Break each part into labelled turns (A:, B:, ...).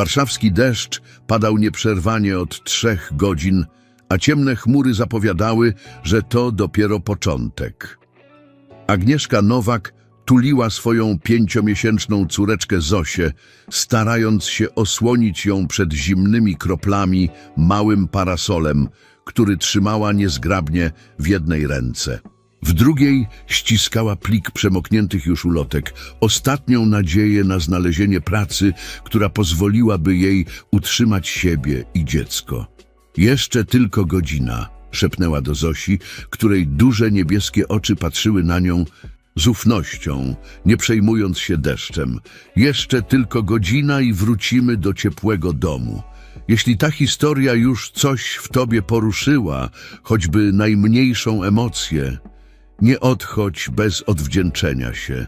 A: Warszawski deszcz padał nieprzerwanie od trzech godzin, a ciemne chmury zapowiadały, że to dopiero początek. Agnieszka Nowak tuliła swoją pięciomiesięczną córeczkę Zosię, starając się osłonić ją przed zimnymi kroplami małym parasolem, który trzymała niezgrabnie w jednej ręce. W drugiej ściskała plik przemokniętych już ulotek, ostatnią nadzieję na znalezienie pracy, która pozwoliłaby jej utrzymać siebie i dziecko. Jeszcze tylko godzina, szepnęła do Zosi, której duże niebieskie oczy patrzyły na nią z ufnością, nie przejmując się deszczem. Jeszcze tylko godzina i wrócimy do ciepłego domu. Jeśli ta historia już coś w tobie poruszyła, choćby najmniejszą emocję, nie odchodź bez odwdzięczenia się.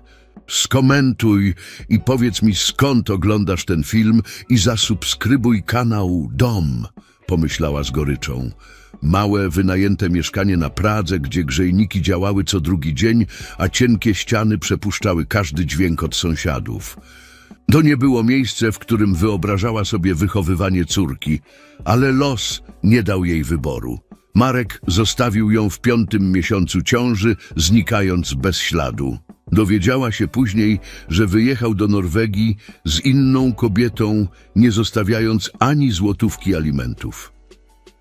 A: Skomentuj i powiedz mi skąd oglądasz ten film i zasubskrybuj kanał Dom, pomyślała z goryczą. Małe, wynajęte mieszkanie na Pradze, gdzie grzejniki działały co drugi dzień, a cienkie ściany przepuszczały każdy dźwięk od sąsiadów. To nie było miejsce, w którym wyobrażała sobie wychowywanie córki, ale los nie dał jej wyboru. Marek zostawił ją w piątym miesiącu ciąży, znikając bez śladu. Dowiedziała się później, że wyjechał do Norwegii z inną kobietą, nie zostawiając ani złotówki alimentów.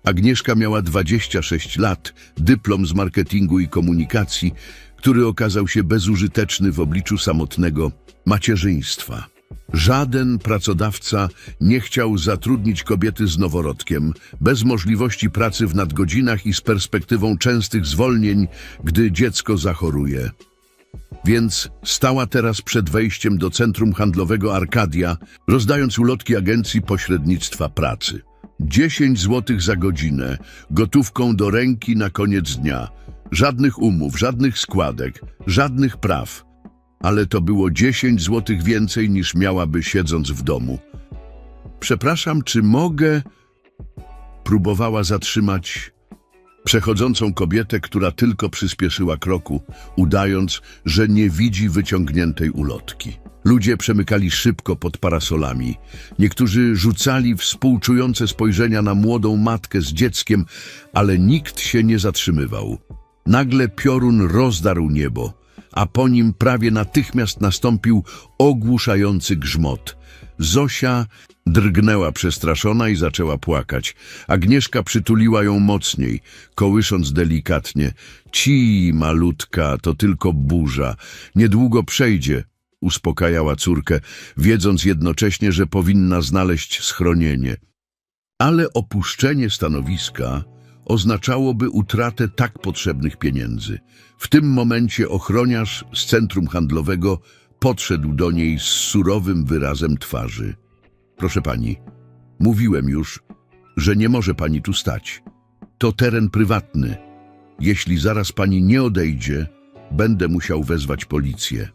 A: Agnieszka miała 26 lat, dyplom z marketingu i komunikacji, który okazał się bezużyteczny w obliczu samotnego macierzyństwa. Żaden pracodawca nie chciał zatrudnić kobiety z noworodkiem, bez możliwości pracy w nadgodzinach i z perspektywą częstych zwolnień, gdy dziecko zachoruje. Więc stała teraz przed wejściem do centrum handlowego Arkadia, rozdając ulotki agencji pośrednictwa pracy. 10 złotych za godzinę, gotówką do ręki na koniec dnia. Żadnych umów, żadnych składek, żadnych praw. Ale to było 10 złotych więcej niż miałaby siedząc w domu. Przepraszam, czy mogę? Próbowała zatrzymać przechodzącą kobietę, która tylko przyspieszyła kroku, udając, że nie widzi wyciągniętej ulotki. Ludzie przemykali szybko pod parasolami. Niektórzy rzucali współczujące spojrzenia na młodą matkę z dzieckiem, ale nikt się nie zatrzymywał. Nagle piorun rozdarł niebo, a po nim prawie natychmiast nastąpił ogłuszający grzmot. Zosia drgnęła przestraszona i zaczęła płakać. Agnieszka przytuliła ją mocniej, kołysząc delikatnie. Ci, malutka, to tylko burza. Niedługo przejdzie, uspokajała córkę, wiedząc jednocześnie, że powinna znaleźć schronienie. Ale opuszczenie stanowiska oznaczałoby utratę tak potrzebnych pieniędzy. W tym momencie ochroniarz z centrum handlowego podszedł do niej z surowym wyrazem twarzy. Proszę pani, mówiłem już, że nie może pani tu stać. To teren prywatny. Jeśli zaraz pani nie odejdzie, będę musiał wezwać policję.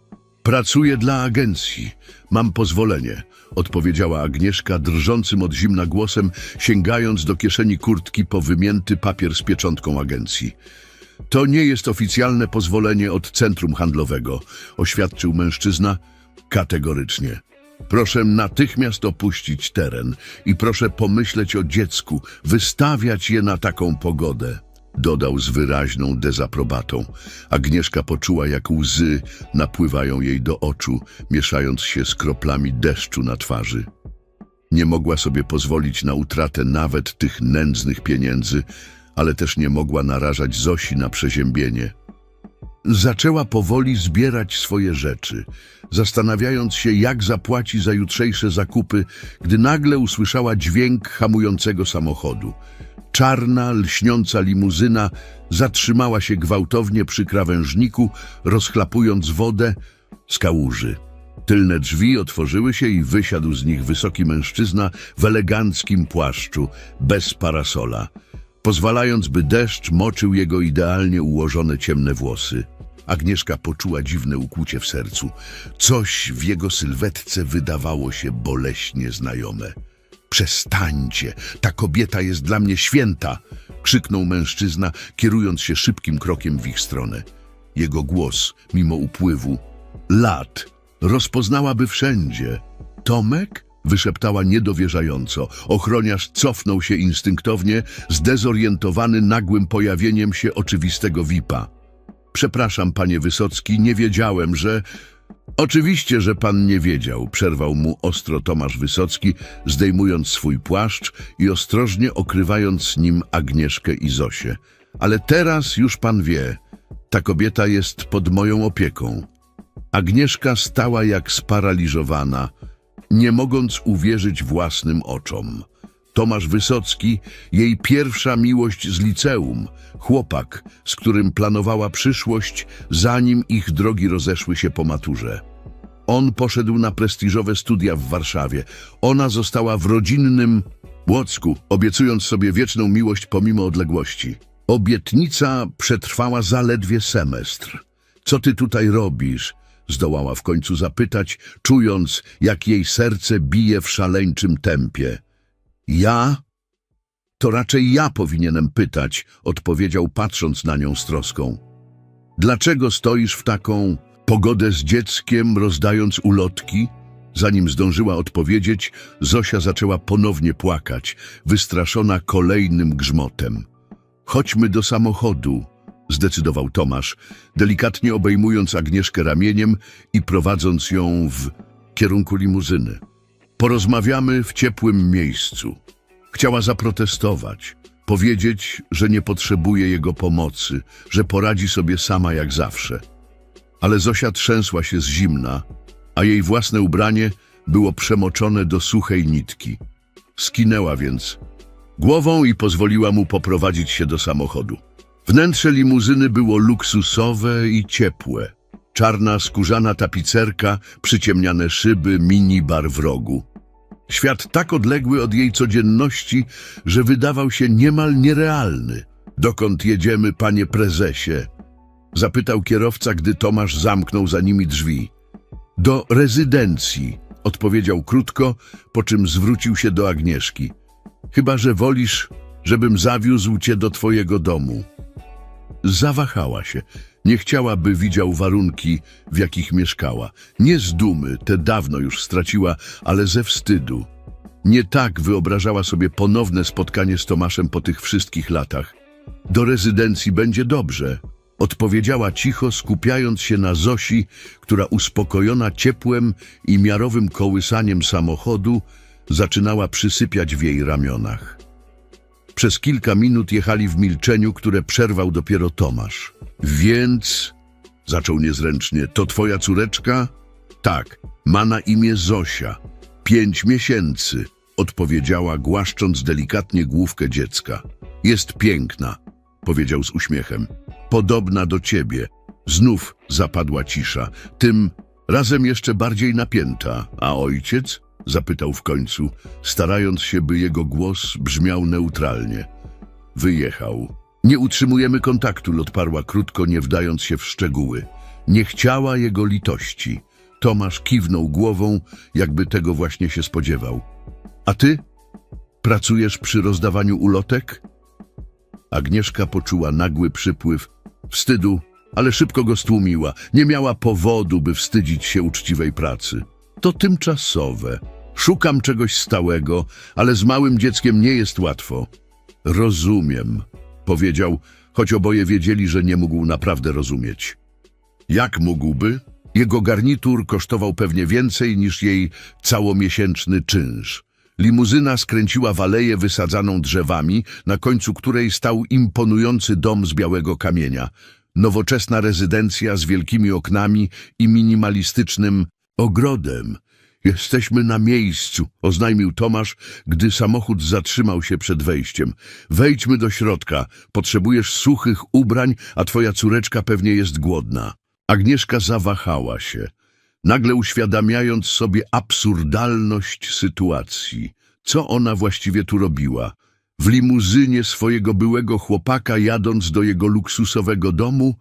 A: Pracuję dla agencji. Mam pozwolenie, odpowiedziała Agnieszka drżącym od zimna głosem, sięgając do kieszeni kurtki po wymięty papier z pieczątką agencji. To nie jest oficjalne pozwolenie od centrum handlowego, oświadczył mężczyzna kategorycznie. Proszę natychmiast opuścić teren i proszę pomyśleć o dziecku, wystawiać je na taką pogodę. Dodał z wyraźną dezaprobatą. Agnieszka poczuła, jak łzy napływają jej do oczu, mieszając się z kroplami deszczu na twarzy. Nie mogła sobie pozwolić na utratę nawet tych nędznych pieniędzy, ale też nie mogła narażać Zosi na przeziębienie. Zaczęła powoli zbierać swoje rzeczy, zastanawiając się, jak zapłaci za jutrzejsze zakupy, gdy nagle usłyszała dźwięk hamującego samochodu. Czarna, lśniąca limuzyna zatrzymała się gwałtownie przy krawężniku, rozchlapując wodę z kałuży. Tylne drzwi otworzyły się i wysiadł z nich wysoki mężczyzna w eleganckim płaszczu, bez parasola, pozwalając, by deszcz moczył jego idealnie ułożone ciemne włosy. Agnieszka poczuła dziwne ukłucie w sercu. Coś w jego sylwetce wydawało się boleśnie znajome. Przestańcie, ta kobieta jest dla mnie święta! krzyknął mężczyzna, kierując się szybkim krokiem w ich stronę. Jego głos, mimo upływu lat, rozpoznałaby wszędzie. Tomek? wyszeptała niedowierzająco. Ochroniarz cofnął się instynktownie, zdezorientowany nagłym pojawieniem się oczywistego VIP-a. Przepraszam, panie Wysocki, nie wiedziałem, że... Oczywiście, że pan nie wiedział, przerwał mu ostro Tomasz Wysocki, zdejmując swój płaszcz i ostrożnie okrywając nim Agnieszkę i Zosię. Ale teraz już pan wie, ta kobieta jest pod moją opieką. Agnieszka stała jak sparaliżowana, nie mogąc uwierzyć własnym oczom. Tomasz Wysocki, jej pierwsza miłość z liceum, chłopak, z którym planowała przyszłość, zanim ich drogi rozeszły się po maturze. On poszedł na prestiżowe studia w Warszawie. Ona została w rodzinnym Łocku, obiecując sobie wieczną miłość pomimo odległości. Obietnica przetrwała zaledwie semestr. Co ty tutaj robisz? Zdołała w końcu zapytać, czując, jak jej serce bije w szaleńczym tempie. Ja? To raczej ja powinienem pytać, odpowiedział patrząc na nią z troską. Dlaczego stoisz w taką pogodę z dzieckiem, rozdając ulotki? Zanim zdążyła odpowiedzieć, Zosia zaczęła ponownie płakać, wystraszona kolejnym grzmotem. Chodźmy do samochodu, zdecydował Tomasz, delikatnie obejmując Agnieszkę ramieniem i prowadząc ją w kierunku limuzyny. Porozmawiamy w ciepłym miejscu. Chciała zaprotestować, powiedzieć, że nie potrzebuje jego pomocy, że poradzi sobie sama jak zawsze. Ale Zosia trzęsła się z zimna, a jej własne ubranie było przemoczone do suchej nitki. Skinęła więc głową i pozwoliła mu poprowadzić się do samochodu. Wnętrze limuzyny było luksusowe i ciepłe. Czarna, skórzana tapicerka, przyciemniane szyby, minibar w rogu. Świat tak odległy od jej codzienności, że wydawał się niemal nierealny. Dokąd jedziemy, panie prezesie? Zapytał kierowca, gdy Tomasz zamknął za nimi drzwi. Do rezydencji, odpowiedział krótko, po czym zwrócił się do Agnieszki. Chyba, że wolisz, żebym zawiózł cię do twojego domu. Zawahała się. Nie chciała, by widział warunki, w jakich mieszkała. Nie z dumy, te dawno już straciła, ale ze wstydu. Nie tak wyobrażała sobie ponowne spotkanie z Tomaszem po tych wszystkich latach. Do rezydencji będzie dobrze, odpowiedziała cicho, skupiając się na Zosi, która uspokojona ciepłem i miarowym kołysaniem samochodu zaczynała przysypiać w jej ramionach. Przez kilka minut jechali w milczeniu, które przerwał dopiero Tomasz. Więc, zaczął niezręcznie, to twoja córeczka? Tak, ma na imię Zosia. Pięć miesięcy, odpowiedziała, głaszcząc delikatnie główkę dziecka. Jest piękna, powiedział z uśmiechem. Podobna do ciebie. Znów zapadła cisza, tym razem jeszcze bardziej napięta. A ojciec? Zapytał w końcu, starając się, by jego głos brzmiał neutralnie. Wyjechał. Nie utrzymujemy kontaktu, odparła krótko, nie wdając się w szczegóły. Nie chciała jego litości. Tomasz kiwnął głową, jakby tego właśnie się spodziewał. A ty? Pracujesz przy rozdawaniu ulotek? Agnieszka poczuła nagły przypływ wstydu, ale szybko go stłumiła. Nie miała powodu, by wstydzić się uczciwej pracy. To tymczasowe. Szukam czegoś stałego, ale z małym dzieckiem nie jest łatwo. Rozumiem, powiedział, choć oboje wiedzieli, że nie mógł naprawdę rozumieć. Jak mógłby? Jego garnitur kosztował pewnie więcej niż jej całomiesięczny czynsz. Limuzyna skręciła w aleję wysadzaną drzewami, na końcu której stał imponujący dom z białego kamienia. Nowoczesna rezydencja z wielkimi oknami i minimalistycznym ogrodem. Jesteśmy na miejscu, oznajmił Tomasz, gdy samochód zatrzymał się przed wejściem. Wejdźmy do środka. Potrzebujesz suchych ubrań, a twoja córeczka pewnie jest głodna. Agnieszka zawahała się, nagle uświadamiając sobie absurdalność sytuacji. Co ona właściwie tu robiła? W limuzynie swojego byłego chłopaka jadąc do jego luksusowego domu,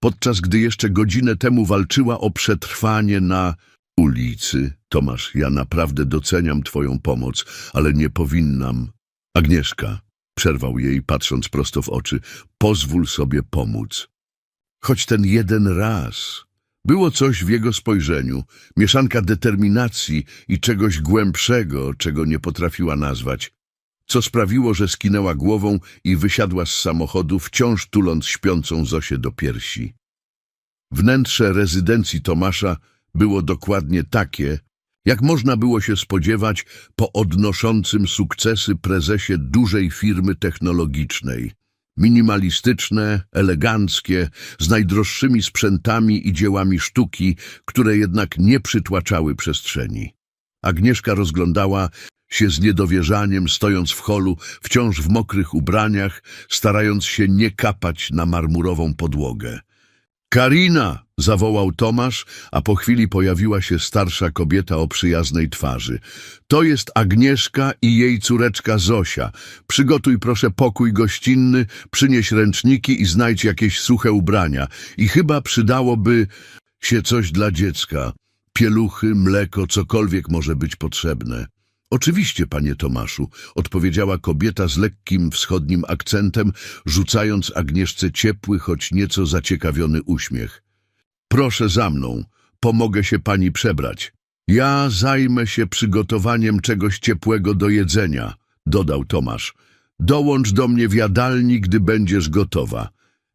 A: podczas gdy jeszcze godzinę temu walczyła o przetrwanie na ulicy. Tomasz, ja naprawdę doceniam twoją pomoc, ale nie powinnam. Agnieszka, przerwał jej, patrząc prosto w oczy, pozwól sobie pomóc. Choć ten jeden raz, Było coś w jego spojrzeniu, mieszanka determinacji i czegoś głębszego, czego nie potrafiła nazwać, co sprawiło, że skinęła głową i wysiadła z samochodu, wciąż tuląc śpiącą Zosię do piersi. Wnętrze rezydencji Tomasza było dokładnie takie, jak można było się spodziewać po odnoszącym sukcesy prezesie dużej firmy technologicznej. Minimalistyczne, eleganckie, z najdroższymi sprzętami i dziełami sztuki, które jednak nie przytłaczały przestrzeni. Agnieszka rozglądała się z niedowierzaniem, stojąc w holu, wciąż w mokrych ubraniach, starając się nie kapać na marmurową podłogę. Karina! Zawołał Tomasz, a po chwili pojawiła się starsza kobieta o przyjaznej twarzy. To jest Agnieszka i jej córeczka Zosia. Przygotuj proszę pokój gościnny, przynieś ręczniki i znajdź jakieś suche ubrania. I chyba przydałoby się coś dla dziecka. Pieluchy, mleko, cokolwiek może być potrzebne. Oczywiście, panie Tomaszu, odpowiedziała kobieta z lekkim wschodnim akcentem, rzucając Agnieszce ciepły, choć nieco zaciekawiony uśmiech. Proszę za mną, pomogę się pani przebrać. Ja zajmę się przygotowaniem czegoś ciepłego do jedzenia, dodał Tomasz. Dołącz do mnie w jadalni, gdy będziesz gotowa.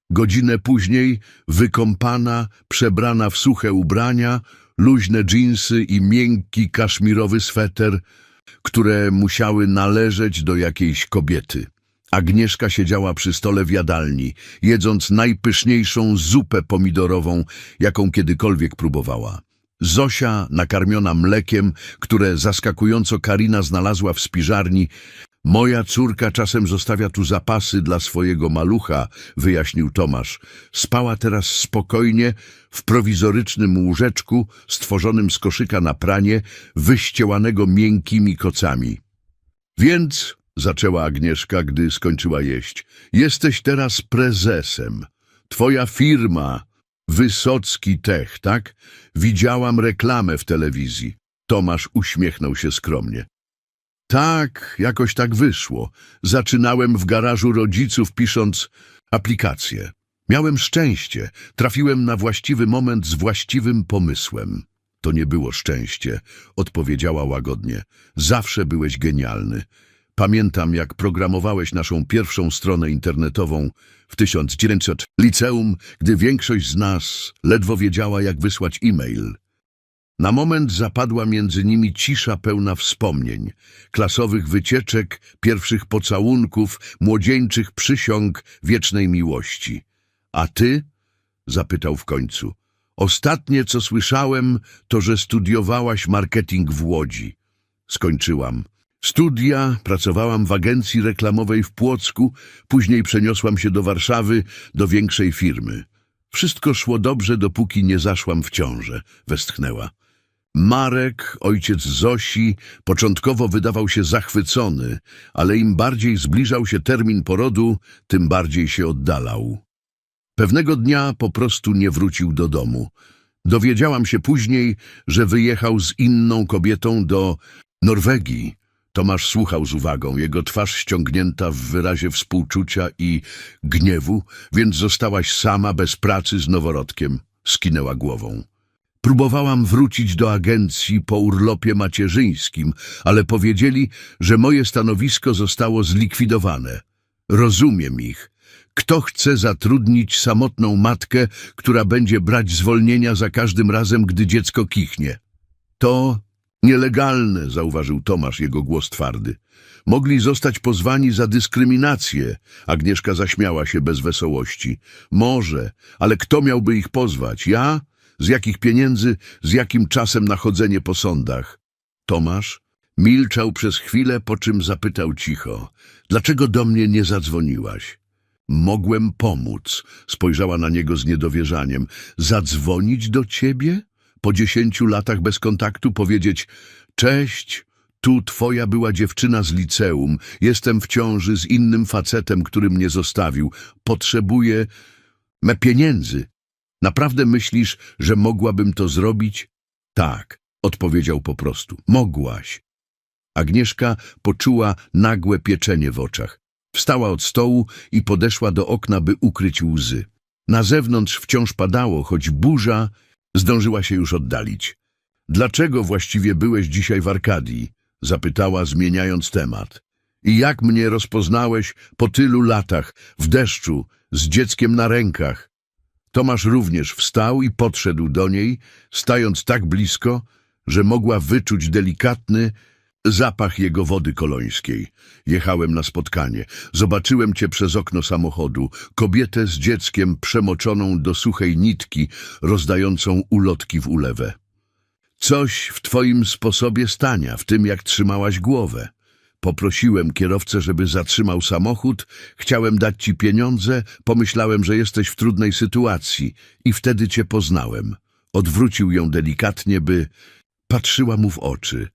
A: Godzinę później, wykąpana, przebrana w suche ubrania, luźne dżinsy i miękki kaszmirowy sweter, które musiały należeć do jakiejś kobiety. Agnieszka siedziała przy stole w jadalni, jedząc najpyszniejszą zupę pomidorową, jaką kiedykolwiek próbowała. Zosia, nakarmiona mlekiem, które zaskakująco Karina znalazła w spiżarni, Moja córka czasem zostawia tu zapasy dla swojego malucha, wyjaśnił Tomasz. Spała teraz spokojnie w prowizorycznym łóżeczku stworzonym z koszyka na pranie, wyściełanego miękkimi kocami. Więc, zaczęła Agnieszka, gdy skończyła jeść, jesteś teraz prezesem. Twoja firma, Wysocki Tech, tak? Widziałam reklamę w telewizji. Tomasz uśmiechnął się skromnie. Tak, jakoś tak wyszło. Zaczynałem w garażu rodziców pisząc aplikację. Miałem szczęście, trafiłem na właściwy moment z właściwym pomysłem. To nie było szczęście, odpowiedziała łagodnie. Zawsze byłeś genialny. Pamiętam, jak programowałeś naszą pierwszą stronę internetową w 1900 liceum, gdy większość z nas ledwo wiedziała, jak wysłać e-mail. Na moment zapadła między nimi cisza pełna wspomnień, klasowych wycieczek, pierwszych pocałunków, młodzieńczych przysiąg wiecznej miłości. A ty? zapytał w końcu. Ostatnie, co słyszałem, to, że studiowałaś marketing w Łodzi. Skończyłam. Studia, pracowałam w agencji reklamowej w Płocku, później przeniosłam się do Warszawy, do większej firmy. Wszystko szło dobrze, dopóki nie zaszłam w ciążę, westchnęła. Marek, ojciec Zosi, początkowo wydawał się zachwycony, ale im bardziej zbliżał się termin porodu, tym bardziej się oddalał. Pewnego dnia po prostu nie wrócił do domu. Dowiedziałam się później, że wyjechał z inną kobietą do Norwegii. Tomasz słuchał z uwagą, jego twarz ściągnięta w wyrazie współczucia i gniewu, więc zostałaś sama bez pracy z noworodkiem. Skinęła głową. Próbowałam wrócić do agencji po urlopie macierzyńskim, ale powiedzieli, że moje stanowisko zostało zlikwidowane. Rozumiem ich. Kto chce zatrudnić samotną matkę, która będzie brać zwolnienia za każdym razem, gdy dziecko kichnie? To nielegalne, zauważył Tomasz, jego głos twardy. Mogli zostać pozwani za dyskryminację. Agnieszka zaśmiała się bez wesołości. Może, ale kto miałby ich pozwać? Ja? Z jakich pieniędzy, z jakim czasem na chodzenie po sądach? Tomasz milczał przez chwilę, po czym zapytał cicho. Dlaczego do mnie nie zadzwoniłaś? Mogłem pomóc. Spojrzała na niego z niedowierzaniem. Zadzwonić do ciebie? Po dziesięciu latach bez kontaktu powiedzieć Cześć, tu twoja była dziewczyna z liceum. Jestem w ciąży z innym facetem, który mnie zostawił. Potrzebuję me pieniędzy. Naprawdę myślisz, że mogłabym to zrobić? Tak, odpowiedział po prostu. Mogłaś. Agnieszka poczuła nagłe pieczenie w oczach. Wstała od stołu i podeszła do okna, by ukryć łzy. Na zewnątrz wciąż padało, choć burza Zdążyła się już oddalić. Dlaczego właściwie byłeś dzisiaj w Arkadii? Zapytała, zmieniając temat. I jak mnie rozpoznałeś po tylu latach, w deszczu, z dzieckiem na rękach? Tomasz również wstał i podszedł do niej, stając tak blisko, że mogła wyczuć delikatny zapach jego wody kolońskiej. Jechałem na spotkanie. Zobaczyłem cię przez okno samochodu, kobietę z dzieckiem przemoczoną do suchej nitki, rozdającą ulotki w ulewę. Coś w twoim sposobie stania, w tym jak trzymałaś głowę. Poprosiłem kierowcę, żeby zatrzymał samochód, chciałem dać ci pieniądze, pomyślałem, że jesteś w trudnej sytuacji i wtedy cię poznałem. Odwrócił ją delikatnie, by patrzyła mu w oczy.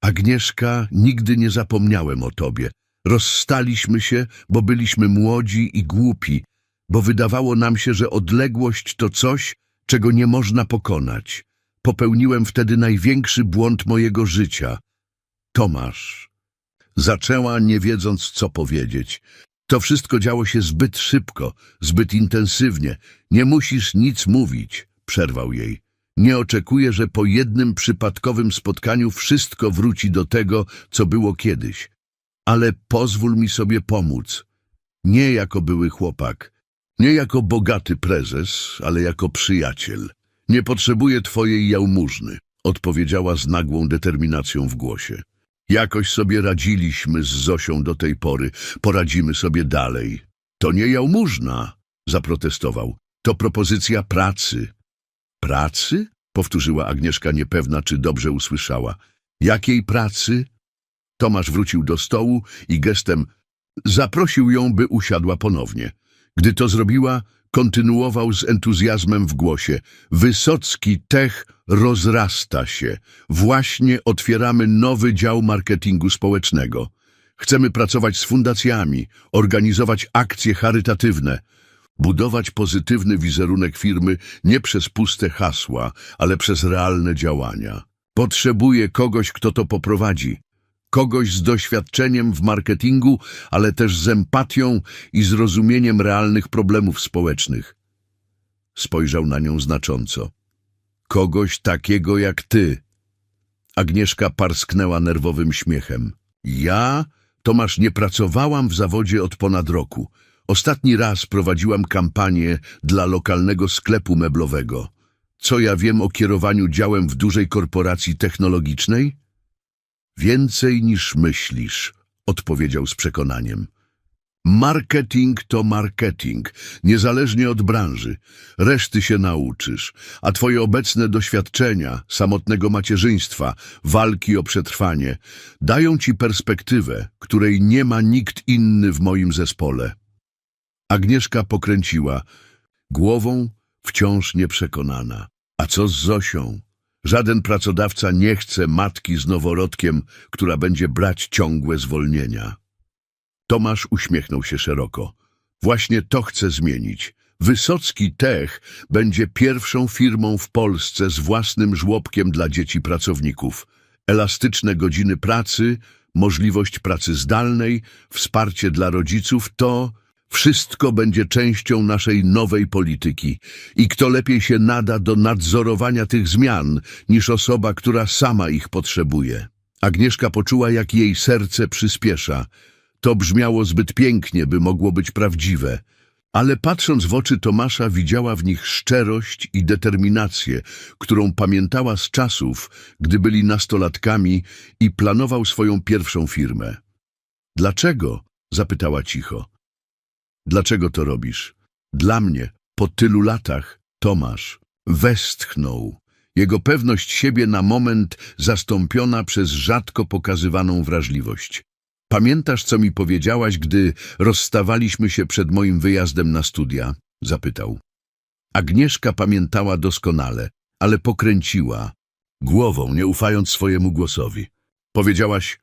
A: Agnieszka, nigdy nie zapomniałem o tobie. Rozstaliśmy się, bo byliśmy młodzi i głupi, bo wydawało nam się, że odległość to coś, czego nie można pokonać. Popełniłem wtedy największy błąd mojego życia. Tomasz. Zaczęła, nie wiedząc, co powiedzieć. To wszystko działo się zbyt szybko, zbyt intensywnie. Nie musisz nic mówić, przerwał jej. Nie oczekuję, że po jednym przypadkowym spotkaniu wszystko wróci do tego, co było kiedyś. Ale pozwól mi sobie pomóc. Nie jako były chłopak, nie jako bogaty prezes, ale jako przyjaciel. Nie potrzebuję twojej jałmużny, odpowiedziała z nagłą determinacją w głosie. Jakoś sobie radziliśmy z Zosią do tej pory, poradzimy sobie dalej. To nie jałmużna, zaprotestował. To propozycja pracy. Pracy? Powtórzyła Agnieszka niepewna, czy dobrze usłyszała. Jakiej pracy? Tomasz wrócił do stołu i gestem zaprosił ją, by usiadła ponownie. Gdy to zrobiła, kontynuował z entuzjazmem w głosie. Wysocki Tech rozrasta się. Właśnie otwieramy nowy dział marketingu społecznego. Chcemy pracować z fundacjami, organizować akcje charytatywne, budować pozytywny wizerunek firmy nie przez puste hasła, ale przez realne działania. Potrzebuję kogoś, kto to poprowadzi. Kogoś z doświadczeniem w marketingu, ale też z empatią i zrozumieniem realnych problemów społecznych. Spojrzał na nią znacząco. Kogoś takiego jak ty. Agnieszka parsknęła nerwowym śmiechem. Ja, Tomasz, nie pracowałam w zawodzie od ponad roku. Ostatni raz prowadziłam kampanię dla lokalnego sklepu meblowego. Co ja wiem o kierowaniu działem w dużej korporacji technologicznej? Więcej niż myślisz, odpowiedział z przekonaniem. Marketing to marketing, niezależnie od branży. Reszty się nauczysz, a twoje obecne doświadczenia, samotnego macierzyństwa, walki o przetrwanie, dają ci perspektywę, której nie ma nikt inny w moim zespole. Agnieszka pokręciła, głową wciąż nieprzekonana. A co z Zosią? Żaden pracodawca nie chce matki z noworodkiem, która będzie brać ciągłe zwolnienia. Tomasz uśmiechnął się szeroko. Właśnie to chce zmienić. Wysocki Tech będzie pierwszą firmą w Polsce z własnym żłobkiem dla dzieci pracowników. Elastyczne godziny pracy, możliwość pracy zdalnej, wsparcie dla rodziców to wszystko będzie częścią naszej nowej polityki. I kto lepiej się nada do nadzorowania tych zmian niż osoba, która sama ich potrzebuje. Agnieszka poczuła, jak jej serce przyspiesza. To brzmiało zbyt pięknie, by mogło być prawdziwe. Ale patrząc w oczy Tomasza, widziała w nich szczerość i determinację, którą pamiętała z czasów, gdy byli nastolatkami i planował swoją pierwszą firmę. Dlaczego? zapytała cicho. Dlaczego to robisz? Dla mnie, po tylu latach, Tomasz westchnął. Jego pewność siebie na moment zastąpiona przez rzadko pokazywaną wrażliwość. Pamiętasz, co mi powiedziałaś, gdy rozstawaliśmy się przed moim wyjazdem na studia? Zapytał. Agnieszka pamiętała doskonale, ale pokręciła głową, nie ufając swojemu głosowi. Powiedziałaś,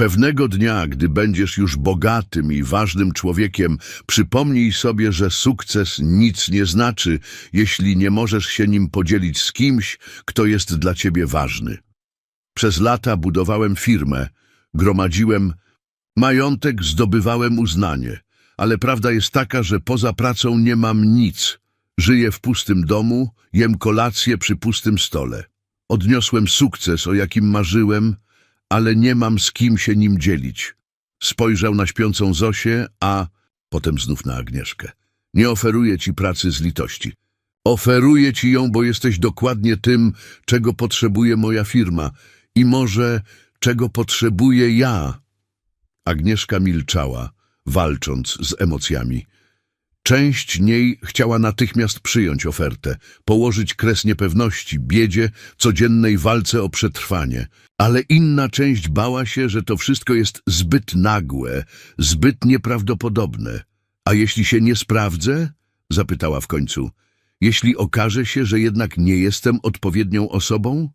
A: pewnego dnia, gdy będziesz już bogatym i ważnym człowiekiem, przypomnij sobie, że sukces nic nie znaczy, jeśli nie możesz się nim podzielić z kimś, kto jest dla ciebie ważny. Przez lata budowałem firmę, gromadziłem Majątek zdobywałem uznanie, ale prawda jest taka, że poza pracą nie mam nic. Żyję w pustym domu, jem kolację przy pustym stole. Odniosłem sukces, o jakim marzyłem, ale nie mam z kim się nim dzielić. Spojrzał na śpiącą Zosię, a potem znów na Agnieszkę. Nie oferuję ci pracy z litości. Oferuję ci ją, bo jesteś dokładnie tym, czego potrzebuje moja firma i może czego potrzebuję ja. Agnieszka milczała, walcząc z emocjami. Część niej chciała natychmiast przyjąć ofertę, położyć kres niepewności, biedzie, codziennej walce o przetrwanie. Ale inna część bała się, że to wszystko jest zbyt nagłe, zbyt nieprawdopodobne. A jeśli się nie sprawdzę? Zapytała w końcu. Jeśli okaże się, że jednak nie jestem odpowiednią osobą?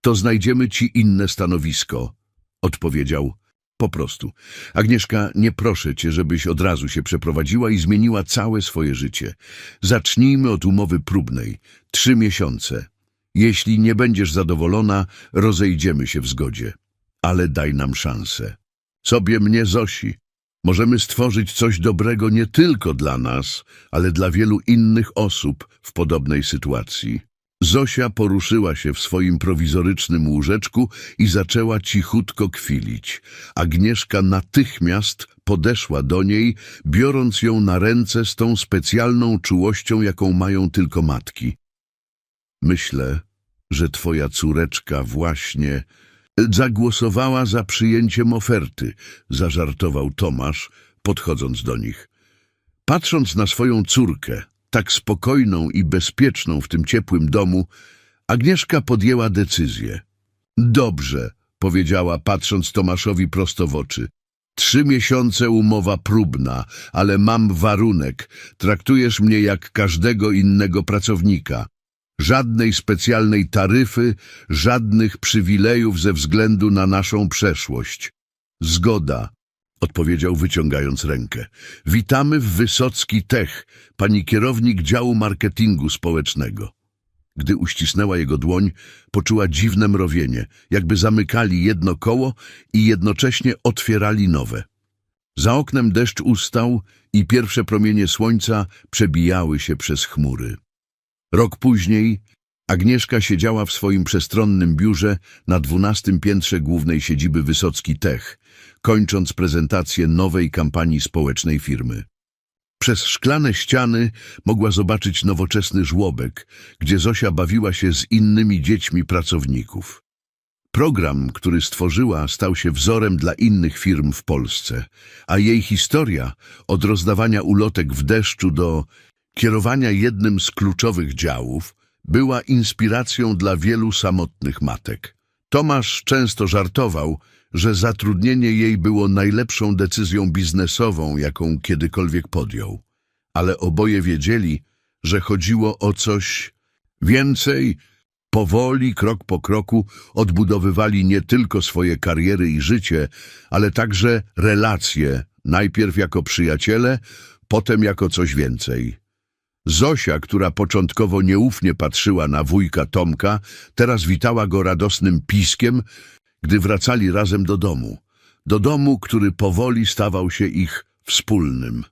A: To znajdziemy ci inne stanowisko, odpowiedział. Po prostu. Agnieszka, nie proszę cię, żebyś od razu się przeprowadziła i zmieniła całe swoje życie. Zacznijmy od umowy próbnej. Trzy miesiące. Jeśli nie będziesz zadowolona, rozejdziemy się w zgodzie. Ale daj nam szansę. Sobie mnie, Zosi. Możemy stworzyć coś dobrego nie tylko dla nas, ale dla wielu innych osób w podobnej sytuacji. Zosia poruszyła się w swoim prowizorycznym łóżeczku i zaczęła cichutko kwilić. Agnieszka natychmiast podeszła do niej, biorąc ją na ręce z tą specjalną czułością, jaką mają tylko matki. Myślę, że twoja córeczka właśnie zagłosowała za przyjęciem oferty, zażartował Tomasz, podchodząc do nich. Patrząc na swoją córkę, tak spokojną i bezpieczną w tym ciepłym domu, Agnieszka podjęła decyzję. Dobrze, powiedziała, patrząc Tomaszowi prosto w oczy. Trzy miesiące umowa próbna, ale mam warunek. Traktujesz mnie jak każdego innego pracownika. Żadnej specjalnej taryfy, żadnych przywilejów ze względu na naszą przeszłość. Zgoda, odpowiedział wyciągając rękę. Witamy w Wysocki Tech, pani kierownik działu marketingu społecznego. Gdy uścisnęła jego dłoń, poczuła dziwne mrowienie, jakby zamykali jedno koło i jednocześnie otwierali nowe. Za oknem deszcz ustał i pierwsze promienie słońca przebijały się przez chmury. Rok później Agnieszka siedziała w swoim przestronnym biurze na dwunastym piętrze głównej siedziby Wysocki Tech, kończąc prezentację nowej kampanii społecznej firmy. Przez szklane ściany mogła zobaczyć nowoczesny żłobek, gdzie Zosia bawiła się z innymi dziećmi pracowników. Program, który stworzyła, stał się wzorem dla innych firm w Polsce, a jej historia, od rozdawania ulotek w deszczu do kierowania jednym z kluczowych działów, była inspiracją dla wielu samotnych matek. Tomasz często żartował, że zatrudnienie jej było najlepszą decyzją biznesową, jaką kiedykolwiek podjął. Ale oboje wiedzieli, że chodziło o coś więcej. Powoli, krok po kroku, odbudowywali nie tylko swoje kariery i życie, ale także relacje, najpierw jako przyjaciele, potem jako coś więcej. Zosia, która początkowo nieufnie patrzyła na wujka Tomka, teraz witała go radosnym piskiem, gdy wracali razem do domu. Do domu, który powoli stawał się ich wspólnym.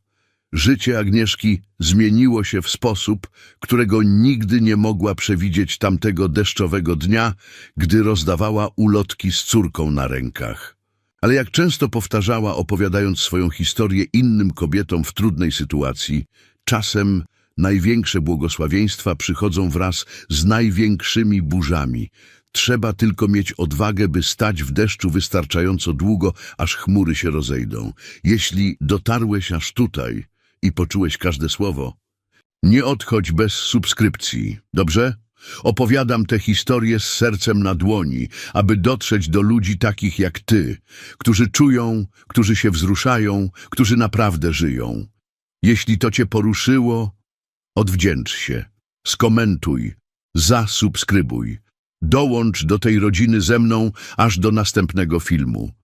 A: Życie Agnieszki zmieniło się w sposób, którego nigdy nie mogła przewidzieć tamtego deszczowego dnia, gdy rozdawała ulotki z córką na rękach. Ale jak często powtarzała, opowiadając swoją historię innym kobietom w trudnej sytuacji, czasem największe błogosławieństwa przychodzą wraz z największymi burzami. Trzeba tylko odwagę, odwagę, by stać w deszczu wystarczająco długo, aż chmury się rozejdą. Jeśli dotarłeś aż tutaj i poczułeś każde słowo, nie odchodź bez subskrypcji, dobrze? Opowiadam te historie z sercem na dłoni, aby dotrzeć do ludzi takich jak ty, którzy czują, którzy się wzruszają, którzy naprawdę żyją. Jeśli to cię poruszyło, odwdzięcz się, skomentuj, zasubskrybuj. Dołącz do tej rodziny ze mną aż do następnego filmu.